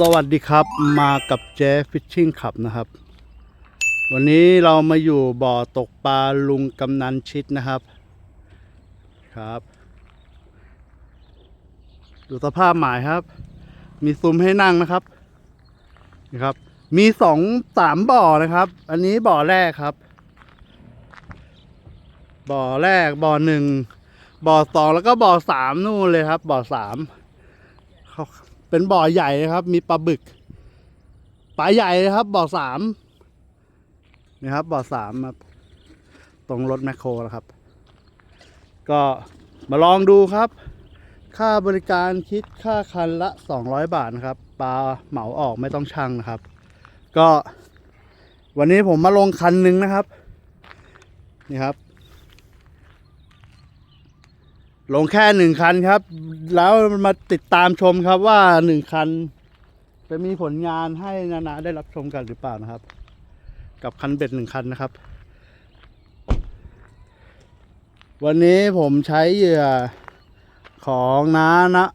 สวัสดีครับมากับเจ๊ฟิชชิ่งขับนะครับ วันนี้เรามาอยู่บ่อตกปลาลุงกำนันชิดนะครับครับ ดูสภาพหมายครับ มีซุ้มให้นั่งนะครับนะครับ มีสองสามบ่อนะครับ อันนี้บ่อแรกครับ บ่อแรกบ่อหนึ่งบ่อสองแล้วก็บ่อสามนู่นเลยครับ บ่อสาม เป็นบ่อใหญ่นะครับ มีปลาบึกปลาใหญ่เลยครับ บ่อสามนี่ครับ บ่อสามครับตรงรถแมคโครนะครับ ก็มาลองดูครับ ค่าบริการคิดค่าคันละ 200 บาทนะครับปลาเหมาออกไม่ต้องชั่งนะครับ ก็วันนี้ผมมาลงคันหนึ่งนะครับ นี่ครับ ลงแค่หนึ่งคันครับ แล้วมาติดตามชมครับว่าหนึ่งคัน จะมีผลงานให้นานาได้รับชมกันหรือเปล่านะครับ กับคันเบ็ดหนึ่งคันนะครับ วันนี้ผมใช้เหยื่อของน้านะ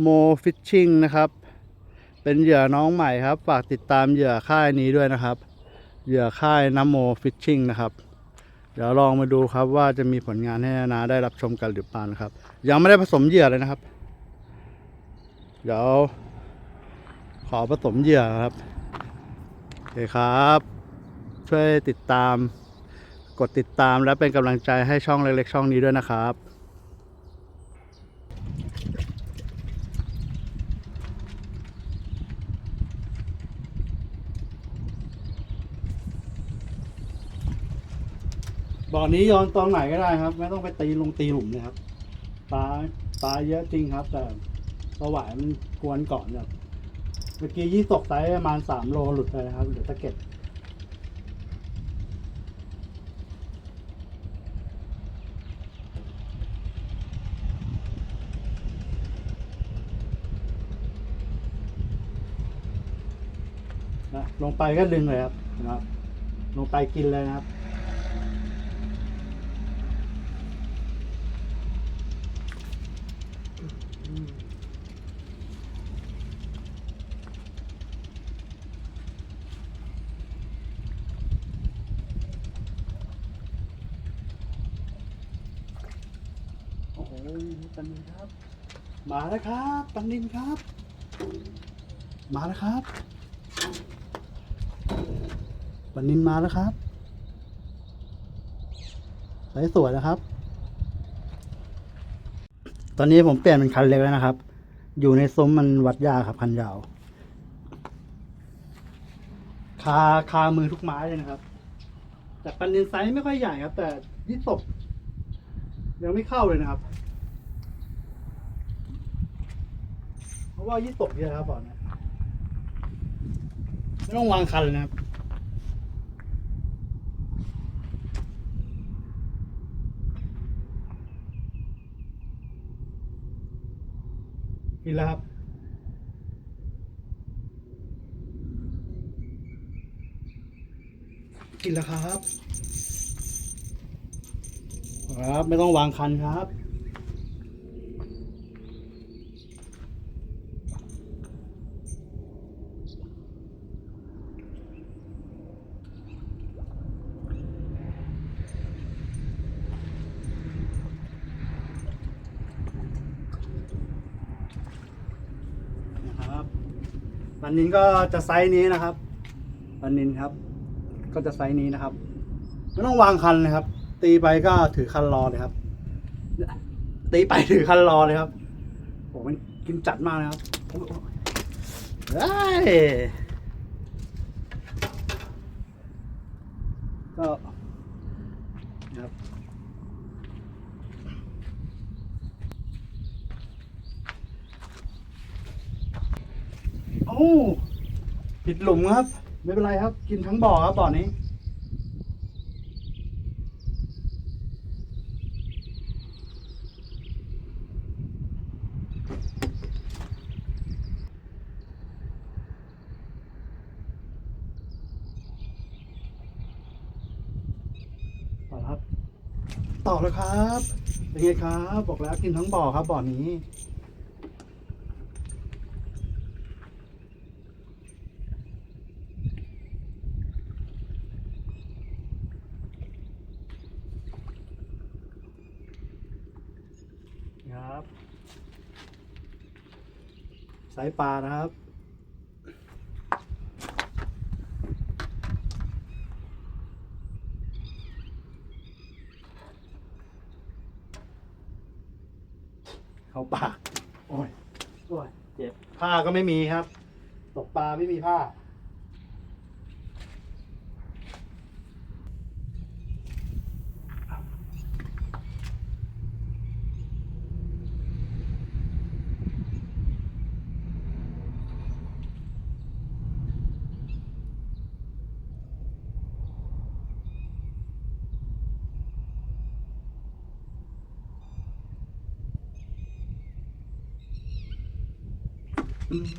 โมฟิชชิ่งนะครับ เป็นเหยื่อน้องใหม่ครับ ฝากติดตามเหยื่อค่ายนี้ด้วยนะครับ เหยื่อค่ายน้ำโมฟิชชิ่งนะครับ เดี๋ยวลองมาดูครับว่าจะมีผลงานให้นานาได้รับชมกันหรือเปล่านะครับ ยังไม่ได้ผสมเหยื่อเลยนะครับ เดี๋ยว ขอผสมเหยื่อครับโอเคครับ ช่วยติดตาม กดติดตามและเป็นกำลังใจให้ช่องเล็กๆช่องนี้ด้วยนะครับ บ่อนี้โยนตรงไหนก็ได้ครับ ไม่ต้องไปตีลงตีหลุมนะครับปลาปลาเยอะจริงครับ แต่ปลาหวายมันกวนเกาะเนี่ยเมื่อกี้ยี่ตกไซส์ประมาณสามโลหลุดไปนะครับเหลือตะเก็ดนะลงไปก็ดึงเลยครับนะครับ ลงไปกินเลยนะครับ โอ้โหปันนินครับ มาแล้วครับปันนินครับ มาแล้วครับปันนินมาแล้วครับสวยสวยนะครับ ตอนนี้ผมเปลี่ยนเป็นคันเล็กแล้วนะครับ อยู่ในซุ้มมันวัดยาครับคันยาวคาคามือทุกไม้เลยนะครับ แต่ปันนินไซส์ไม่ค่อยใหญ่ครับ แต่ยี่ตบยังไม่เข้าเลยนะครับ เพราะ ว่ายี่ตกเยอะครับบ่อนเนี้ไม่ต้องวางคันเลยนะครับกินแล้วครับกินแล้วครับ ครับ ไม่ต้องวางคันครับนะครับปั นนินก็จะไซส์นี้นะครับปันนินครับ ก็จะไซส์นี้นะครับไม่ต้องวางคันเลยครับ ตีไปก็ถือคันรอเลยครับ ตีไปถือคันรอเลยครับผมมันกินจัดมากนะครับได้ก็นะครับโอ้ ผิดหลุมครับ ไม่เป็นไรครับ กินทั้งบ่อครับบ่อนี้ ต่อครับ ต่อแล้วครับ เป็นไงครับ บอกแล้วกินทั้งบ่อครับบ่อนี้ ไซส์ปลานะครับ เข้าปากโอ้ยโอ้ยเจ็บผ้าก็ไม่มีครับ ตกปลาไม่มีผ้า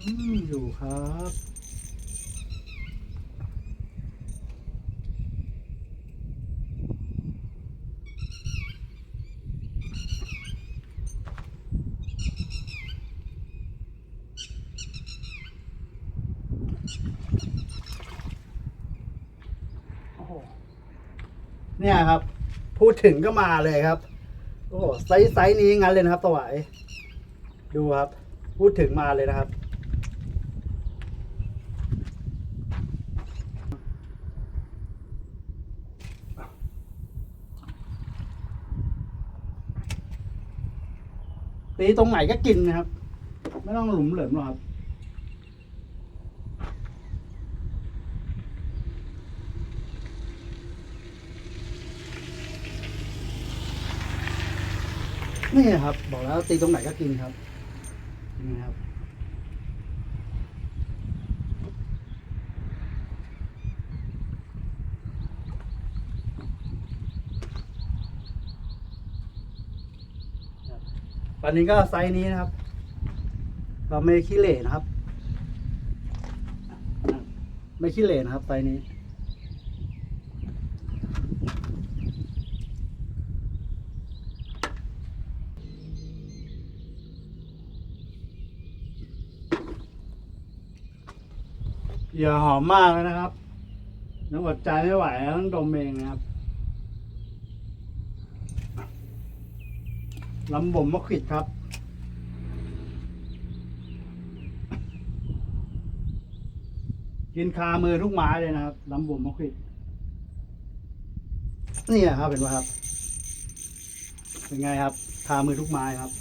อืมอยู่ครับโอ้โหเนี่ยครับ พูดถึงก็มาเลยครับ โอ้โหไซส์ไซส์นี้งั้นเลยนะครับสวายดูครับ พูดถึงมาเลยนะครับ ตีตรงไหนก็กินนะครับ ไม่ต้องหลุมเหลิมหรอกครับนี่ครับ บอกแล้วตีตรงไหนก็กินครับนี่ครับ อนนี้ก็ไซส์นี้นะครับ เราไม่ขี้เหร่นะครับ ไม่ขี้เหร่นะครับไซส์นี้อย่าหอมมากเลยนะครับน้ำอดใจไม่ไหวแล้วต้องดมเองนะครับ ลำบ่มมะขวิดครับ กินคามือทุกไม้เลยนะครับลำบ่มมะขวิดนี่ครับเห็นไหมครับ เป็นไงครับ คามือทุกไม้ครับ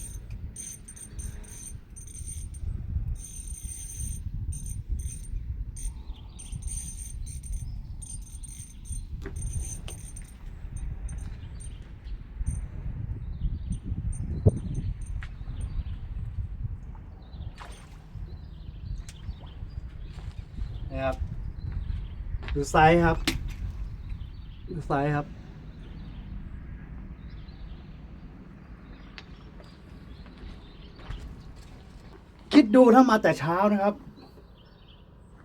นะครับดูไซส์ครับดูไซส์ครับคิดดูถ้ามาแต่เช้านะครับ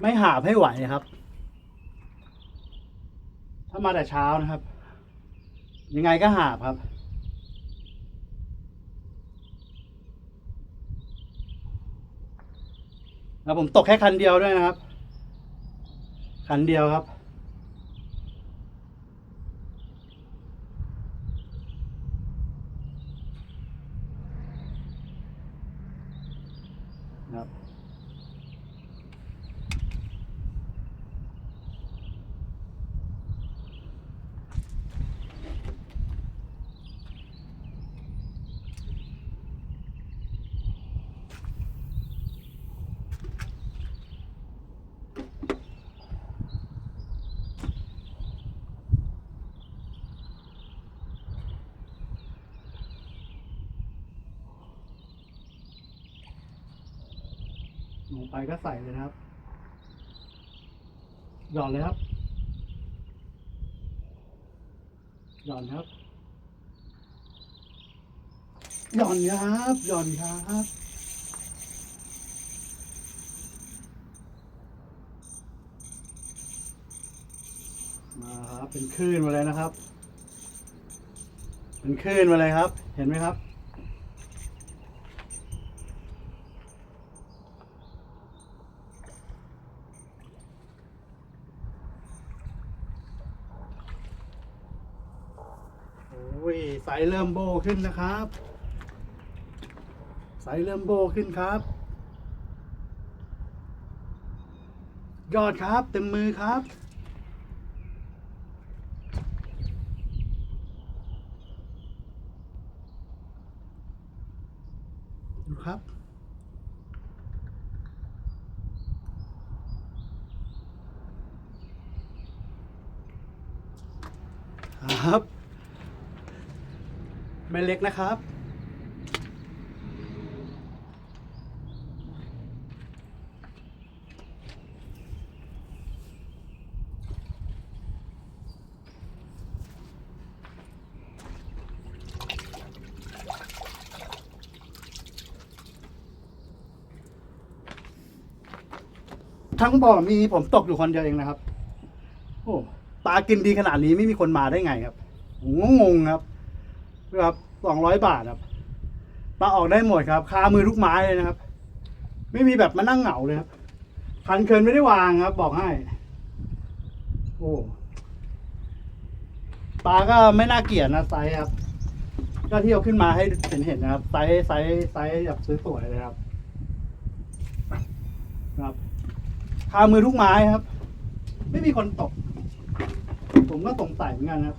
ไม่หาบให้ไหวครับ ถ้ามาแต่เช้านะครับ ยังไงก็หาบครับ แล้วผมตกแค่คันเดียวด้วยนะครับ ขันเดียวครับ ครับ งไปก็ใส่เลยนะครับ หย่อนเลยครับ หย่อนครับ หย่อนครับ หย่อนครับมาครับเป็นคลื่นมาเลยนะครับ เป็นคลื่นมาเลยครับ เห็นไหมครับ โอ้ยไซส์ เริ่มโบขึ้นนะครับไซส์เริ่มโบขึ้นครับ ยอดครับเต็มมือครับดูครับครับ ไม่เล็กนะครับ ทั้งบ่อมีผมตกอยู่คนเดียวเองนะครับ โอ้ปลากินดีขนาดนี้ไม่มีคนมาได้ไงครับ งงครับ ครับสองร้อยบาทครับปลาออกได้หมดครับ คามือทุกไม้เลยนะครับ ไม่มีแบบมานั่งเหงาเลยครับคันเคินไม่ได้วางครับ บอกให้ โอ้ปลาก็ไม่น่าเกลียดนะไซส์ครับก็ที่เอาขึ้นมาให้เห็นเห็นนะครับไซส์ไซส์ไซส์แบบสวยๆเลยครับ ครับคามือทุกไม้ครับ ไม่มีคนตก ผมก็สงสัยเหมือนกันครับ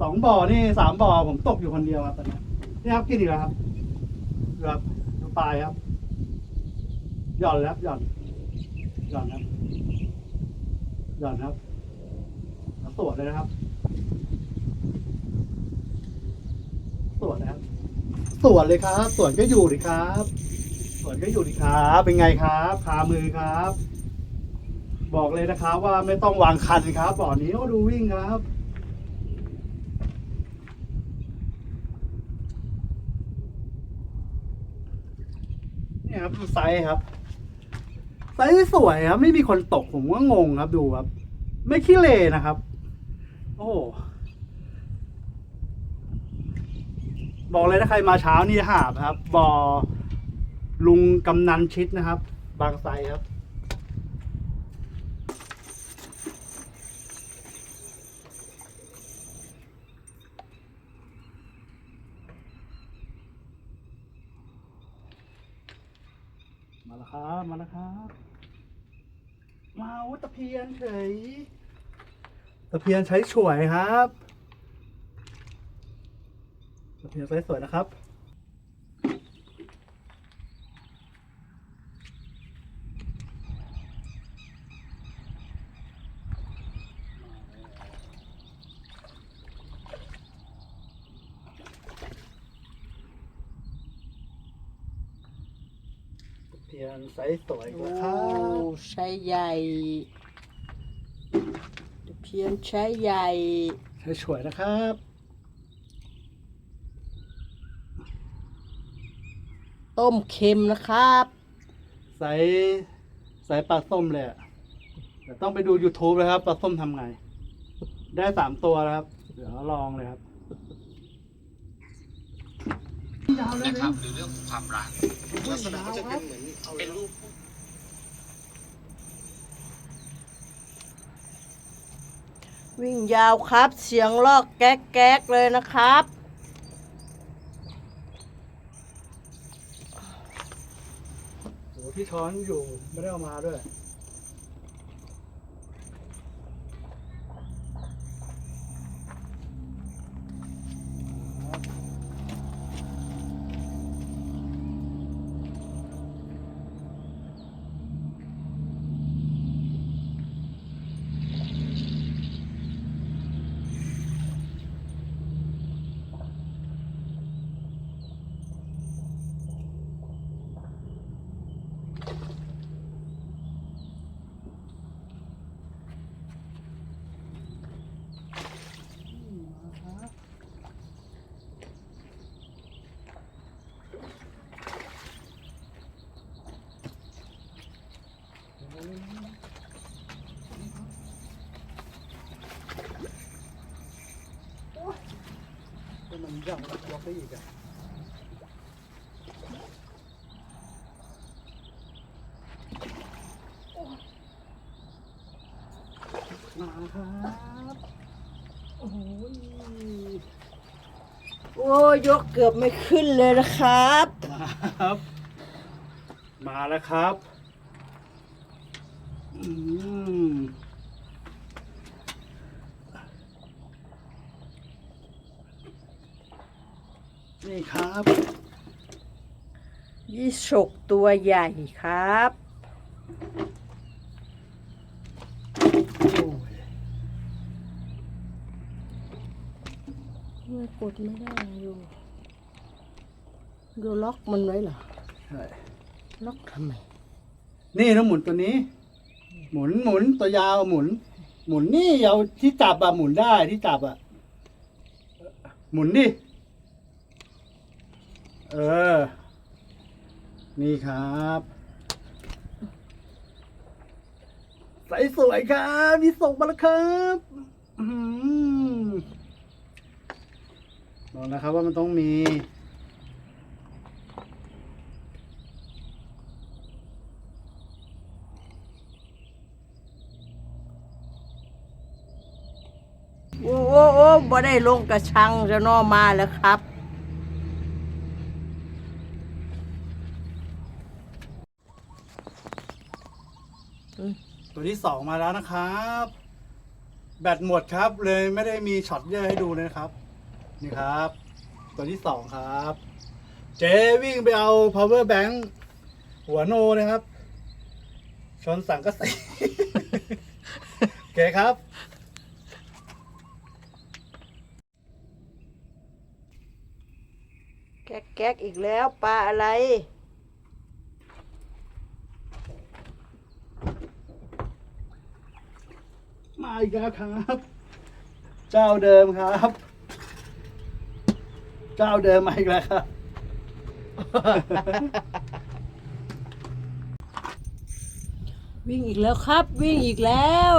สองบ่อนี่สามบ่อผมตกอยู่คนเดียวครับตอนนี้นี่ครับกินอีกแล้วครับครับดูปลายครับหย่อนแล้วหย่อนหย่อนครับหย่อนครับแล้วสวดเลยนะครับสวดนะครับสวดเลยครับสวดก็อยู่ดิครับสวดก็อยู่ดิครับ เป็นไงครับขามือครับ บอกเลยนะครับว่าไม่ต้องวางคันครับบ่อนี้ก็ดูวิ่งครับ เนี่ย ครับดูไซส์ครับไซส์สวยครับ ไม่มีคนตกผมก็งงครับดูครับ ไม่ขี้เลนะครับ โอ้บอกเลยถ้าใครมาเช้านี่หาบครับ บอลุงกำนันชิดนะครับ บางไซครับ มาแล้ว ครับมาแล้วครับมาวุตะเพียนเฉยตะเพียนใช้ฉวยครับตะเพียนใช้สวยนะครับ ยนไซส์สวยอีกโอ้แล้วครับ ใช้ใหญ่ตะเพียนใช้ใหญ่ ใช้ฉวยนะครับ ต้มเค็มนะครับไซส์ไซส์ปลาส้มเลยอะแต่ต้องไปดู YouTube นะครับปลาส้มทำไง ได้สามตัวแล้วครับ เดี๋ยวลองเลยครับยาวเลย นะครับหรือเรื่องของความรักลักษณะก็จะเป็นเหมือนเป็นรูปวิ่งยาวครับ เสียงลอกแก๊กแก๊กๆเลยนะครับโอ้ที่ช้อนอยู่ไม่ได้เอามาด้วย ก็มัน ย่างล็อกได้อีกอะมาครับโอ้โหโอ้ยกเกือบไม่ขึ้นเลยนะครับ มาครับ มาแล้วครับ อืม นี่ครับยี่สกตัวใหญ่ครับโอ้ยไม่กดไม่ได้อยู่ดูล็อกมันไว้เหรอใช่ล็อกทำไม นี่ต้องหมุนตัวนี้ หมุนหมุนตัวยาวหมุน หมุนนี่เอาที่จับอะหมุนได้ที่จับอะหมุนดิ เออ นี่ครับ ใสสวยครับมีส่งมาแล้วครับอื้อหือบอกนะครับว่ามันต้องมีโอ้โอ้โอ้บ่ได้ลงกระชังจะนอมาแล้วครับ ตัวที่สองมาแล้วนะครับ แบตหมดครับ เลยไม่ได้มีช็อตเยอะให้ดูเลยนะครับ นี่ครับ ตัวที่สองครับ เจวิ่งไปเอา power bank หัวโนนะครับ ชนสังกะสีโอเคครับแก๊กแก๊กอีกแล้วปลาอะไร มาอีกแล้วครับ เจ้าเดิมครับ เจ้าเดิมมาอีกแล้วครับ วิ่งอีกแล้วครับ วิ่งอีกแล้ว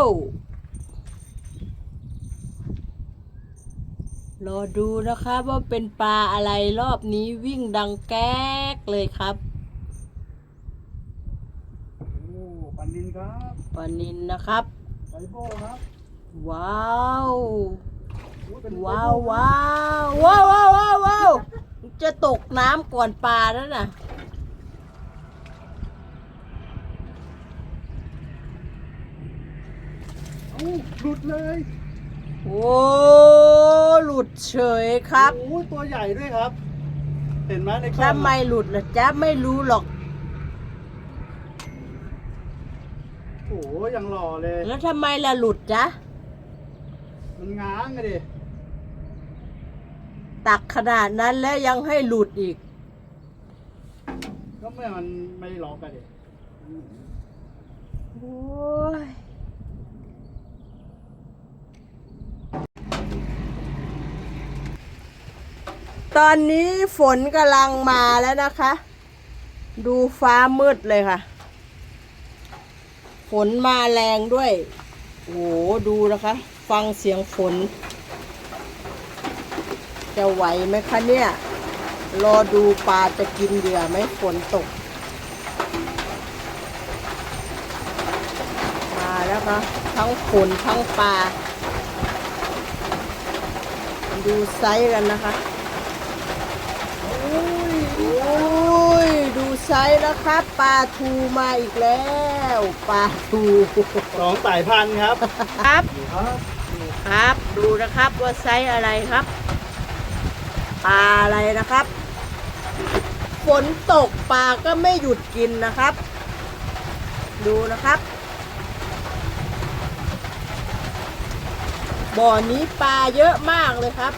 รอดูนะครับว่าเป็นปลาอะไรรอบนี้วิ่งดังแก๊กเลยครับโอ้ปันนินครับ ปลานินนะครับ ไซโบครับว้าวโอ้ยเป็นว้าวว้าวว้าวว้าวว้าวว้าวจะตกน้ำก่อนปลาแล้วน่ะเอ้าหลุดเลยโอ้หลุดเฉยครับโอ้ยตัวใหญ่ด้วยครับ เห็นไหมในกล้ถ้าองไม่หลุดล่ะจ๊ะไม่รู้หรอก โอ้ ยยังหล่อเลย แล้วทำไมล่ะหลุดจ๊ะ มันง้างอะดิตักขนาดนั้นแล้วยังให้หลุดอีก ก็เมื่อมันไม่ล็อกอะดิโอ้ยตอนนี้ฝนกำลังมาแล้วนะคะ ดูฟ้ามืดเลยค่ะ ฝนมาแรงด้วย โอ้โหดูนะคะ ฟังเสียงฝน จะไหวไหมคะเนี่ย รอดูปลาจะกินเหยื่อไหมฝนตก มาแล้วคะทั้งฝนทั้งปลา ดูไซส์กันนะคะ โอ้ยโอ้ย ไซส์นะครับปลาทูมาอีกแล้วปลาทูสองสายพันธุ์ครับครับดูครับครับ ดูนะครับว่าไซส์อะไรครับปลาอะไรนะครับ ฝนตกปลาก็ไม่หยุดกินนะครับ ดูนะครับ บ่อนี้ปลาเยอะมากเลยครับ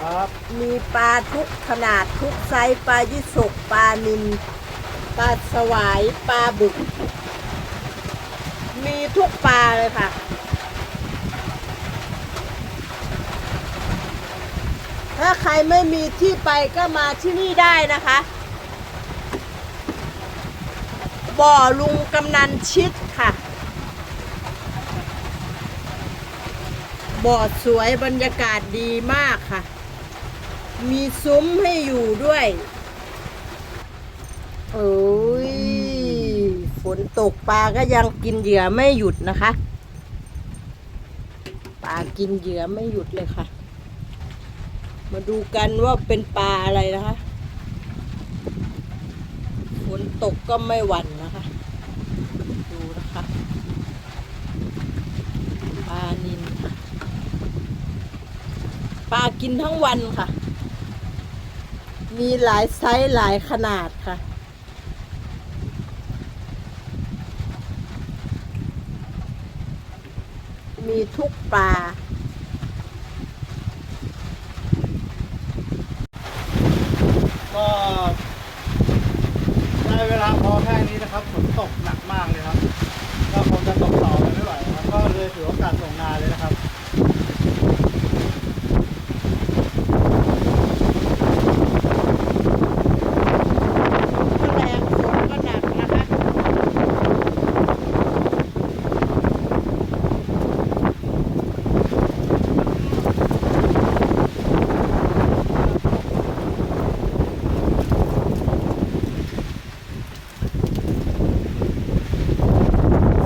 ครับ มีปลาทุกขนาดทุกไซส์ปลายี่สกปลานิน ปลาสวายปลาบึก มีทุกปลาเลยค่ะ ถ้าใครไม่มีที่ไปก็มาที่นี่ได้นะคะ บ่อลุงกำนันชิดค่ะ บ่อสวยบรรยากาศดีมากค่ะ มีซุ้มให้อยู่ด้วย โอ้ยฝนตกปลาก็ยังกินเหยื่อไม่หยุดนะคะปลากินเหยื่อไม่หยุดเลยค่ะ มาดูกันว่าเป็นปลาอะไรนะคะฝนตกก็ไม่หวั่นนะคะ ดูนะคะปลานินปลากินทั้งวันค่ะ มีหลายไซส์หลายขนาดค่ะ มีทุกปลา ก็ได้เวลาพอแค่นี้นะครับฝนตกหนักมากเลยครับ ก็คงจะตกต่อไปไม่ไหวนะครับ ก็เลยถือโอกาสส่งงานเลยนะครับ ก็แรงฝนก็หนักนะคะ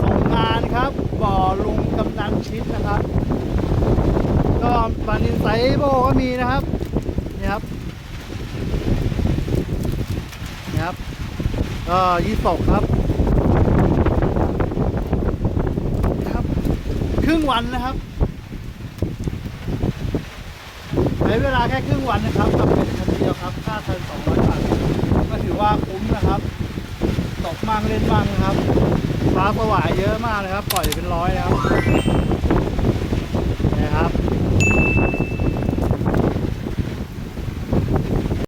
ส่งงานครับ บ่อลุงกำนันชิดนะครับ ก็ปลา นินไซโบก็มีนะครับ นี่ครับ นี่ครับก็ยี่สกครับนี่ครับ ครึ่งวันนะครับใช้เวลาแค่ครึ่งวันนะครับทำเป็นคันเดียวครับ ค่าเทินสองร้อยบาท ก็ถือว่าคุ้มนะครับ ตกมั่งเล่นมั่งนะครับ ฟ้าสวายเยอะมากเลยครับ ปล่อยเป็นร้อยแล้ว นะครับ